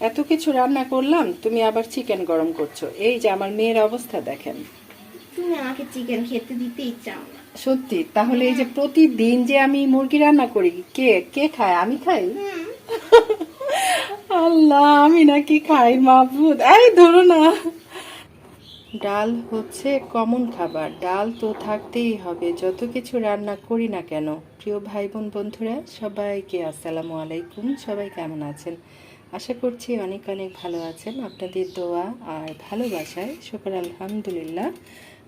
এত কিছু রান্না করলাম তুমি আবার চিকেন গরম করছ। এই যে আমার মেয়ের অবস্থা দেখেন। তুমি আমাকে চিকেন খেতে দিতেই চাও না সত্যি তাহলে এই যে প্রতিদিন যে আমি মুরগি রান্না করি কে কে খায়? আমি খাই? আল্লাহ আমি নাকি খাই মাহবুদ এই ধরো না। ডাল হচ্ছে কমন খাবার। ডাল তো থাকতেই হবে। যত কিছু রান্না করি না কেন। প্রিয় ভাই বোন বন্ধুরা সবাইকে আসসালামু আলাইকুম। সবাই কেমন আছেন? আশা করছি অনেক অনেক ভালো আছেন আপনাদের দোয়া আর ভালোবাসায়। শুকর আলহামদুলিল্লাহ,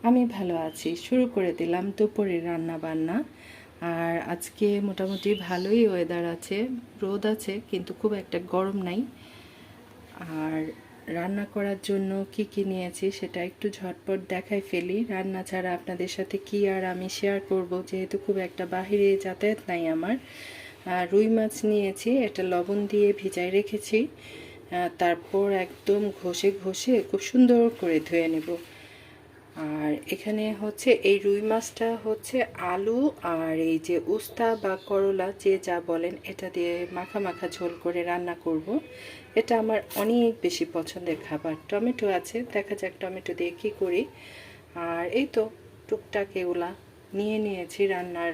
আমি ভালো আছি। শুরু করে দিলাম দুপুরের রান্না বান্না আর আজকে মোটামুটি ভালোই ওয়েদার আছে, রোদ আছে, কিন্তু খুব একটা গরম নাই। আর রান্না করার জন্য কি কি নিয়েছি সেটা একটু ঝটপট দেখাই ফেলি। রান্না ছাড়া আপনাদের সাথে কি আর আমি শেয়ার করব, যেহেতু খুব একটা বাহিরে যাতায়াত নাই আমার। রুই মাছ নিয়েছি এটা লবণ দিয়ে ভিজায় রেখেছি। তারপর একদম ঘষে ঘষে খুব সুন্দর করে ধুয়ে নেব। আর এখানে হচ্ছে, এই রুই মাছটা হচ্ছে আলু আর এই যে উস্তা বা করলা, যে যা বলেন, এটা দিয়ে মাখা মাখা ঝোল করে রান্না করব। এটা আমার অনেক বেশি পছন্দের খাবার। টমেটো আছে, দেখা যাক টমেটো দিয়ে কী করি। আর এই তো, টুকটাক এগুলা। নিয়ে নিয়েছি রান্নার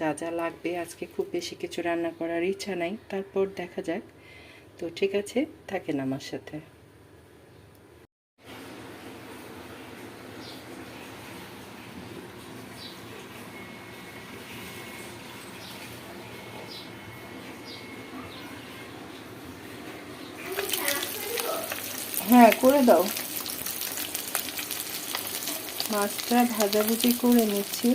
যা যা লাগবে। আজকে খুব বেশি কিছু রান্না করার ইচ্ছা নাই। তারপর দেখা যাক। তো ঠিক আছে, থাকেন আমার সাথে। হ্যাঁ করে দাও। মাছটা ভাজাভুজি করে নিচ্ছি।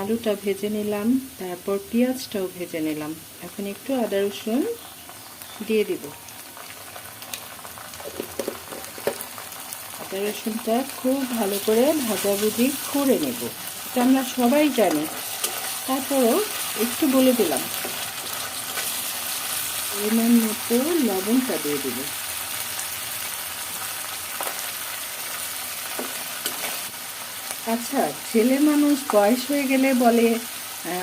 আলুটা ভেজে নিলাম, তারপর পেঁয়াজটাও ভেজে নিলাম। এখন একটু আদা রসুন দিয়ে দিব। আদা রসুনটা খুব ভালো করে ভাজাভুজি করে নেব। এটা আমরা সবাই জানি। তারপরও একটু বলে দিলাম। পরিমাণ মতো লবণটা দিয়ে দিব। আচ্ছা ছেলে মানুষ বয়স হয়ে গেলে বলে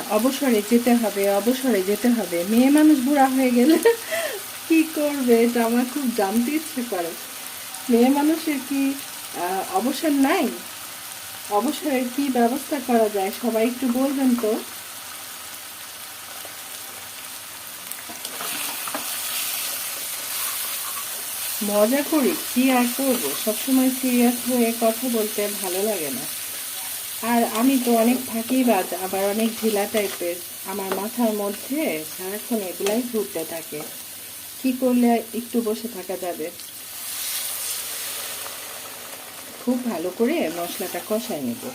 অবসরে যেতে হবে, অবসরে যেতে হবে। মেয়ে মানুষ বুড়া হয়ে গেলে কি করবে? এটা আমার খুব জানতে ইচ্ছে করে। মেয়ে মানুষের কি অবসর নাই? অবসরের কি ব্যবস্থা করা যায়? সবাই একটু বলবেন তো। মজা করি, কি আর করব? সবসময় সিরিয়াস হয়ে কথা বলতে ভালো লাগে না। আর আমি তো অনেক ফাঁকিবাজ আবার অনেক ঢিলা টাইপের আমার মাথার মধ্যে সারাক্ষণ এগুলাই ঘুরতে থাকে। কি করলে একটু বসে থাকা যাবে? খুব ভালো করে মশলাটা কষায় নেব।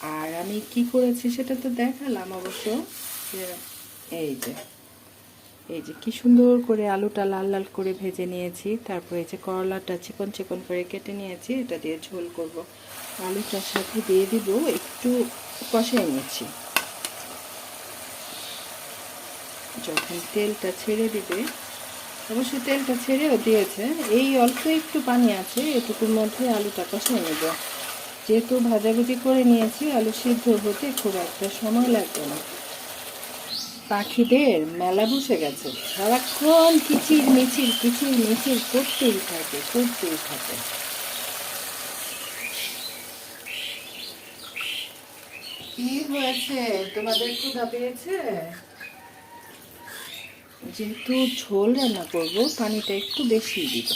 আর আমি কি করেছি সেটা তো দেখালাম অবশ্য। এই যে। এই যে কি সুন্দর করে আলুটা লাল লাল করে ভেজে নিয়েছি, তারপর এই যে করলাটা চিকন চিকন করে কেটে নিয়েছি, এটা দিয়ে ঝোল করব। আলুটার সাথে দিয়ে দিব, একটু কষাই নিয়েছি যখন তেলটা ছেড়ে দিবে, অবশ্যই তেলটা ছেড়েও দিয়েছে, এই অল্প একটু পানি আছে, এটুকুর মধ্যে আলুটা কষাই নেব। যেহেতু ভাজাভুজি করে নিয়েছি, আলু সিদ্ধ হতে খুব একটা সময় লাগবে না। পাখিদের মেলা বসে গেছে। সারাক্ষণ কিচির মিচির কিচির মিচির করতেই থাকে করতেই থাকে। কি হয়েছে? তোমাদের ক্ষুধা পেয়েছে? যেহেতু ঝোল রান্না করব, পানিটা একটু বেশি দিব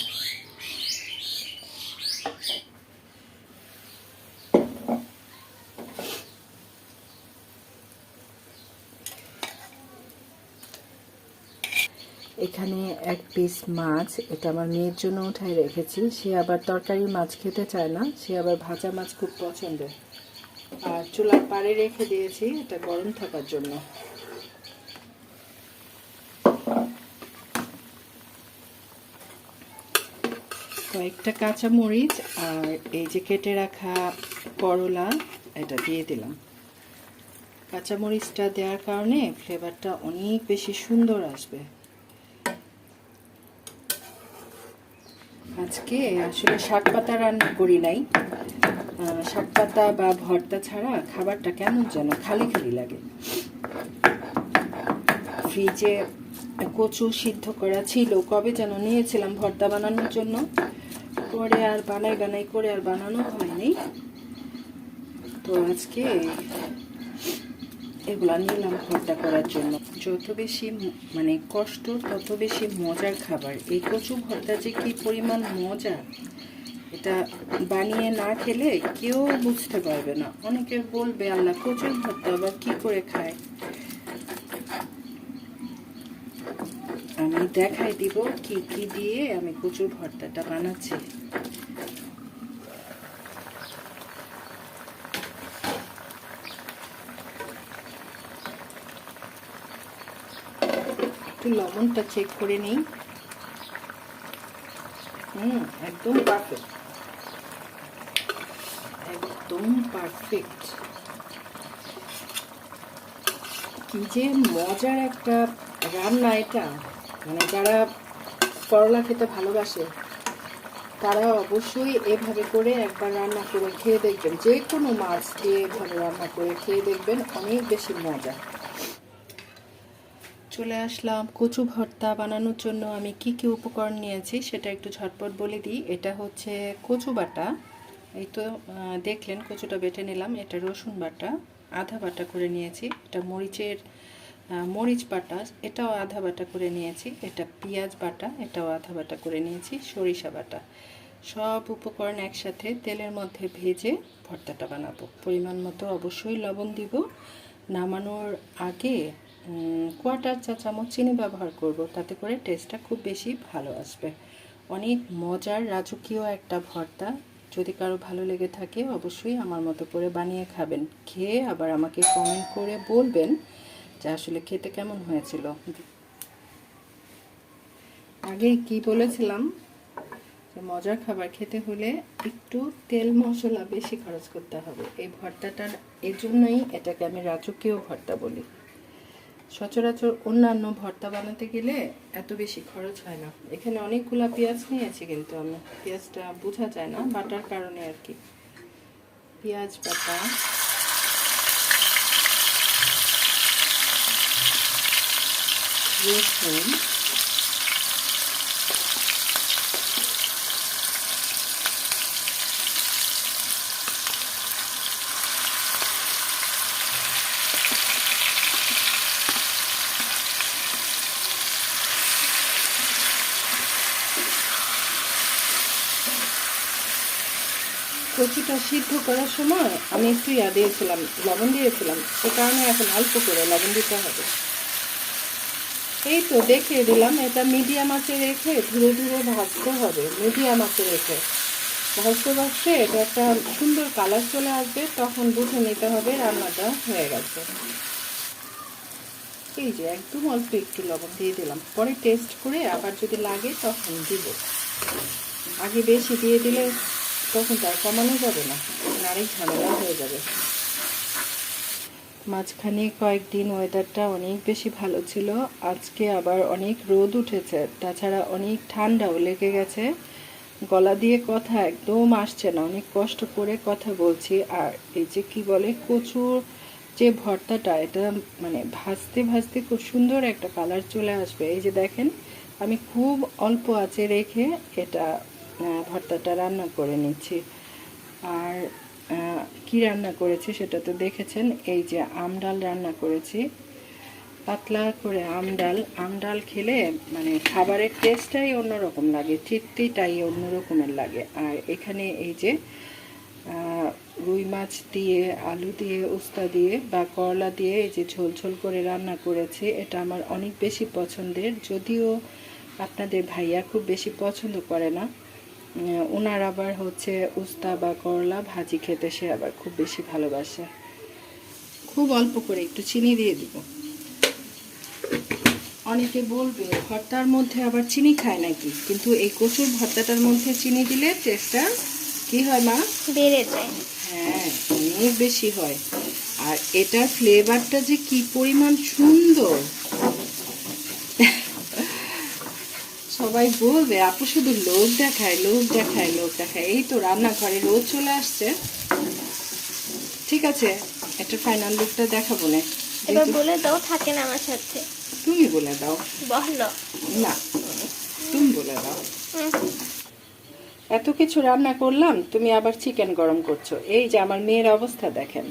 এখানে এক পিস মাছ, এটা আমার মেয়ের জন্য উঠাই রেখেছি। সে আবার তরকারি মাছ খেতে চায় না, সে আবার ভাজা মাছ খুব পছন্দ। আর চুলার পাড়ে রেখে দিয়েছি, এটা গরম থাকার জন্য। কয়েকটা কাঁচা মরিচ আর এই যে কেটে রাখা করলা, এটা দিয়ে দিলাম। কাঁচা মরিচটা দেওয়ার কারণে ফ্লেভারটা অনেক বেশি সুন্দর আসবে। আজকে আসলে শাক পাতা রান্না করি নাই। শাক পাতা বা ভর্তা ছাড়া খাবারটা কেমন যেন খালি খালি লাগে। ফ্রিজে কচু সিদ্ধ করা ছিল, কবে যেন নিয়েছিলাম ভর্তা বানানোর জন্য। পরে আর বানাই বানাই করে আর বানানো হয়নি। তো আজকে এগুলা নিলাম ভর্তা করার জন্য। যত বেশি মানে কষ্ট, তত বেশি মজার খাবার। এই কচু ভর্তা যে কি পরিমাণ মজা! এটা বানিয়ে না খেলে কেউ বুঝতে পারবে না। অনেকে বলবে, আল্লাহ কচুর ভর্তা আবার কি করে খায়? আমি দেখাই দিব কি কি দিয়ে আমি কচুর ভর্তাটা বানাচ্ছি। একটু লবণটা চেক করে নিই। হুম, একদম পারফেক্ট একদম পারফেক্ট কি যে মজার একটা রান্না এটা। মানে যারা করলা খেতে ভালোবাসে, তারা অবশ্যই এভাবে করে একবার রান্না করে খেয়ে দেখবেন। যে কোনো মাছ দিয়ে এভাবে রান্না করে খেয়ে দেখবেন, অনেক বেশি মজা। চলে আসলাম। কচু ভর্তা বানানোর জন্য আমি কি কি উপকরণ নিয়েছি সেটা একটু ঝটপট বলে দিই। এটা হচ্ছে কচু বাটা। এই তো দেখলেন কচুটা বেটে নিলাম। এটা রসুন বাটা, আধা বাটা করে নিয়েছি। এটা মরিচের মরিচ বাটা, এটাও আধা বাটা করে নিয়েছি। এটা পেঁয়াজ বাটা, এটাও আধা বাটা করে নিয়েছি। সরিষা বাটা। সব উপকরণ একসাথে তেলের মধ্যে ভেজে ভর্তাটা বানাবো। পরিমাণ মতো অবশ্যই লবণ দিব। নামানোর আগে কোয়াটার চা, চামচ চিনি ব্যবহার করব। তাতে করে টেস্টটা খুব বেশি ভালো আসবে। অনেক মজার রাজকীয় একটা ভর্তা। যদি কারও ভালো লেগে থাকে, অবশ্যই আমার মতো করে বানিয়ে খাবেন। খেয়ে আবার আমাকে কমেন্ট করে বলবেন যে আসলে খেতে কেমন হয়েছিল। আগে কি বলেছিলাম? যে মজার খাবার খেতে হলে একটু তেল মশলা বেশি খরচ করতে হবে। এই ভর্তাটার এজন্যই এটাকে আমি রাজকীয় ভর্তা বলি। সচরাচর অন্যান্য ভর্তা বানাতে গেলে এত বেশি খরচ হয় না। এখানে অনেকগুলা পেঁয়াজ নিয়েছি কিন্তু আমি। পেঁয়াজটা বোঝা যায় না, বাটার কারণে আর কি। পেঁয়াজ পাতা রসুন। কচুটা সিদ্ধ করার সময় আমি একটু ইয়া দিয়েছিলাম, লবণ দিয়েছিলাম। সে কারণে এখন অল্প করে লবণ দিতে হবে। এই তো দেখিয়ে দিলাম, এটা মিডিয়াম আঁচে রেখে ধীরে ধীরে ভাজতে হবে, মিডিয়াম আঁচে রেখে। ভাজতে ভাজতে এটা একটা সুন্দর কালার চলে আসবে, তখন বুঝে নিতে হবে রান্নাটা হয়ে গেছে। এই যে একদম অল্প একটু লবণ দিয়ে দিলাম। পরে টেস্ট করে আবার যদি লাগে তখন দিব। আগে বেশি দিয়ে দিলে তখন তার কমানো যাবে না। আরেক ঝামেলা হয়ে যাবে। মাঝখানে কয়েকদিন ওয়েদারটা অনেক বেশি ভালো ছিল। আজকে আবার অনেক রোদ উঠেছে। তাছাড়া অনেক ঠান্ডাও লেগে গেছে। গলা দিয়ে কথা একদম আসছে না। অনেক কষ্ট করে কথা বলছি। আর এই যে কি বলে, কচুর যে ভর্তাটা, এটা মানে ভাজতে ভাজতে খুব সুন্দর একটা কালার চলে আসবে। এই যে দেখেন, আমি খুব অল্প আঁচে রেখে এটা ভর্তাটা রান্না করে নিচ্ছি। আর কি রান্না করেছি সেটা তো দেখেছেন? এই যে আমডাল রান্না করেছি। পাতলা করে আমডাল আমডাল খেলে মানে খাবারের টেস্টটাই অন্যরকম লাগে, তৃপ্তিটাই অন্যরকমের লাগে। আর এখানে এই যে রুই মাছ দিয়ে, আলু দিয়ে, উস্তা দিয়ে বা করলা দিয়ে এই যে ঝোল ঝোল করে রান্না করেছি, এটা আমার অনেক বেশি পছন্দের। যদিও আপনাদের ভাইয়া খুব বেশি পছন্দ করে না ওনার আবার হচ্ছে উস্তা বা করলা ভাজি খেতে সে আবার খুব বেশি ভালোবাসে। খুব অল্প করে একটু চিনি দিয়ে দিব। অনেকে বলবে ভর্তার মধ্যে আবার চিনি খায় নাকি? কিন্তু এই কচুর ভর্তাটার মধ্যে চিনি দিলে টেস্টটা কি হয় মা? বেড়ে যায়। হ্যাঁ অনেক বেশি হয়। আর এটার ফ্লেভারটা যে কি পরিমাণ সুন্দর! সবাই বলবে আপু শুধু লোক দেখায় লোক দেখায় লোক দেখায়। এই তো রান্নাঘরে রোদ চলে আসছে। ঠিক আছে একটা ফাইনাল লুকটা দেখাবো না। এবার বলে দাও থাকে না আমার সাথে। তুমি বলে দাও। বহলো না তুমি বলে দাও। এত কিছু রান্না করলাম তুমি আবার চিকেন গরম করছ। এই যে আমার মেয়ের অবস্থা দেখেন।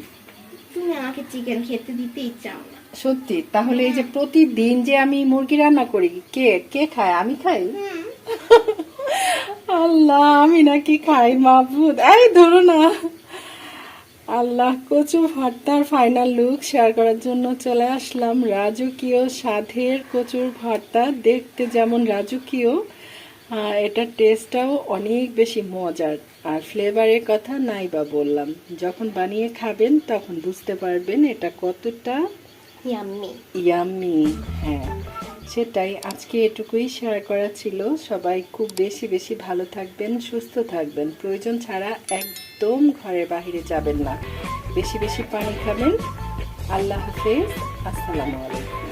তুমি আমাকে চিকেন খেতে দিতেই চাও না সত্যি তাহলে এই যে প্রতিদিন যে আমি মুরগি রান্না করি কে কে খায়? আমি খাই? আল্লাহ আমি নাকি খাই মাহবুদ এই ধরো না। আল্লাহ কচু ভর্তার ফাইনাল লুক শেয়ার করার জন্য চলে আসলাম রাজকীয় স্বাদের কচুর ভর্তা। দেখতে যেমন রাজকীয় এটার টেস্টটাও অনেক বেশি মজার। আর ফ্লেভারের কথা নাই বা বললাম। যখন বানিয়ে খাবেন তখন বুঝতে পারবেন এটা কতটা ইয়াম্মি হ্যাঁ। সেটাই, আজকে এটুকুই শেয়ার করা ছিল। সবাই খুব বেশি বেশি ভালো থাকবেন, সুস্থ থাকবেন। প্রয়োজন ছাড়া একদম ঘরের বাহিরে যাবেন না। বেশি বেশি পানি খাবেন। আল্লাহ হাফেজ। আসসালামু আলাইকুম।